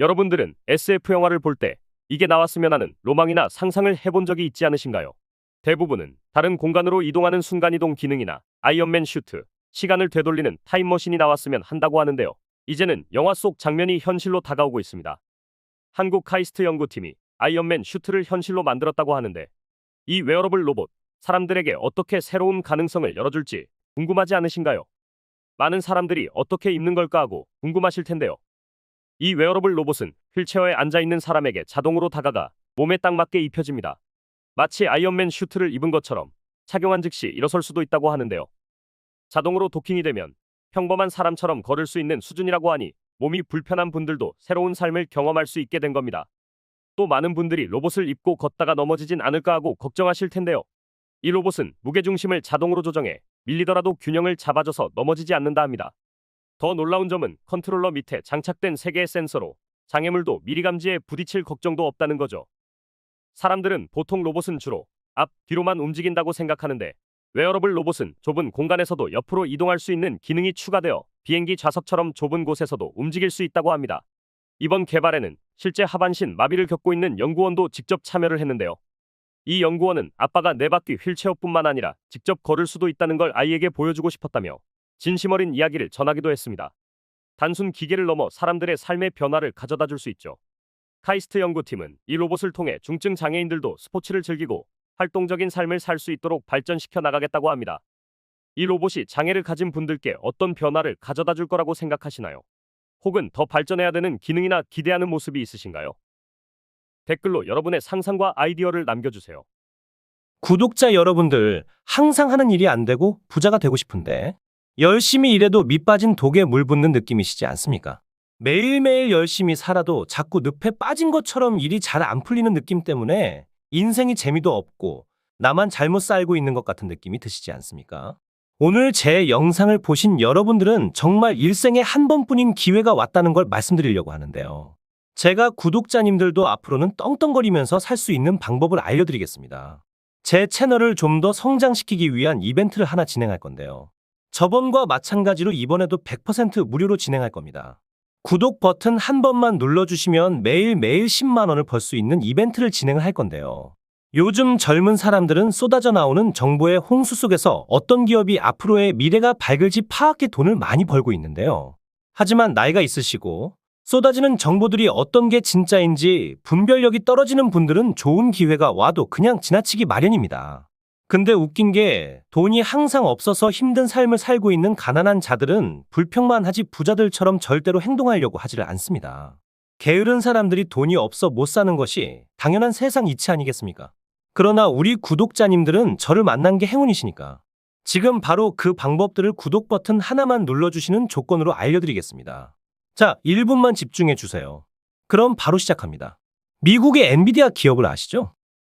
여러분들은 SF 영화를 볼 때 이게 나왔으면 하는 로망이나 상상을 해본 적이 있지 않으신가요? 대부분은 다른 공간으로 이동하는 순간이동 기능이나 아이언맨 슈트, 시간을 되돌리는 타임머신이 나왔으면 한다고 하는데요. 이제는 영화 속 장면이 현실로 다가오고 있습니다. 한국 카이스트 연구팀이 아이언맨 슈트를 현실로 만들었다고 하는데 이 웨어러블 로봇 사람들에게 어떻게 새로운 가능성을 열어줄지 궁금하지 않으신가요? 많은 사람들이 어떻게 입는 걸까 하고 궁금하실 텐데요. 이 웨어러블 로봇은 휠체어에 앉아 있는 사람에게 자동으로 다가가 몸에 딱 맞게 입혀집니다. 마치 아이언맨 슈트를 입은 것처럼 착용한 즉시 일어설 수도 있다고 하는데요. 자동으로 도킹이 되면 평범한 사람처럼 걸을 수 있는 수준이라고 하니 몸이 불편한 분들도 새로운 삶을 경험할 수 있게 된 겁니다. 또 많은 분들이 로봇을 입고 걷다가 넘어지진 않을까 하고 걱정하실 텐데요. 이 로봇은 무게중심을 자동으로 조정해 밀리더라도 균형을 잡아줘서 넘어지지 않는다 합니다. 더 놀라운 점은 컨트롤러 밑에 장착된 3개의 센서로 장애물도 미리 감지해 부딪힐 걱정도 없다는 거죠. 사람들은 보통 로봇은 주로 앞, 뒤로만 움직인다고 생각하는데 웨어러블 로봇은 좁은 공간에서도 옆으로 이동할 수 있는 기능이 추가되어 비행기 좌석처럼 좁은 곳에서도 움직일 수 있다고 합니다. 이번 개발에는 실제 하반신 마비를 겪고 있는 연구원도 직접 참여를 했는데요. 이 연구원은 아빠가 네 바퀴 휠체어뿐만 아니라 직접 걸을 수도 있다는 걸 아이에게 보여주고 싶었다며 진심 어린 이야기를 전하기도 했습니다. 단순 기계를 넘어 사람들의 삶의 변화를 가져다 줄 수 있죠. 카이스트 연구팀은 이 로봇을 통해 중증 장애인들도 스포츠를 즐기고 활동적인 삶을 살 수 있도록 발전시켜 나가겠다고 합니다. 이 로봇이 장애를 가진 분들께 어떤 변화를 가져다 줄 거라고 생각하시나요? 혹은 더 발전해야 되는 기능이나 기대하는 모습이 있으신가요? 댓글로 여러분의 상상과 아이디어를 남겨주세요. 구독자 여러분들, 항상 하는 일이 안 되고 부자가 되고 싶은데, 열심히 일해도 밑 빠진 독에 물 붓는 느낌이시지 않습니까? 매일매일 열심히 살아도 자꾸 늪에 빠진 것처럼 일이 잘 안 풀리는 느낌 때문에 인생이 재미도 없고 나만 잘못 살고 있는 것 같은 느낌이 드시지 않습니까? 오늘 제 영상을 보신 여러분들은 정말 일생에 한 번뿐인 기회가 왔다는 걸 말씀드리려고 하는데요. 제가 구독자님들도 앞으로는 떵떵거리면서 살 수 있는 방법을 알려드리겠습니다. 제 채널을 좀 더 성장시키기 위한 이벤트를 하나 진행할 건데요. 저번과 마찬가지로 이번에도 100% 무료로 진행할 겁니다. 구독 버튼 한 번만 눌러주시면 매일매일 10만 원을 벌 수 있는 이벤트를 진행을 할 건데요. 요즘 젊은 사람들은 쏟아져 나오는 정보의 홍수 속에서 어떤 기업이 앞으로의 미래가 밝을지 파악해 돈을 많이 벌고 있는데요. 하지만 나이가 있으시고 쏟아지는 정보들이 어떤 게 진짜인지 분별력이 떨어지는 분들은 좋은 기회가 와도 그냥 지나치기 마련입니다. 근데 웃긴 게 돈이 항상 없어서 힘든 삶을 살고 있는 가난한 자들은 불평만 하지 부자들처럼 절대로 행동하려고 하지를 않습니다. 게으른 사람들이 돈이 없어 못 사는 것이 당연한 세상 이치 아니겠습니까? 그러나 우리 구독자님들은 저를 만난 게 행운이시니까. 지금 바로 그 방법들을 구독 버튼 하나만 눌러주시는 조건으로 알려드리겠습니다. 자, 1분만 집중해 주세요. 그럼 바로 시작합니다. 미국의 엔비디아 기업을 아시죠?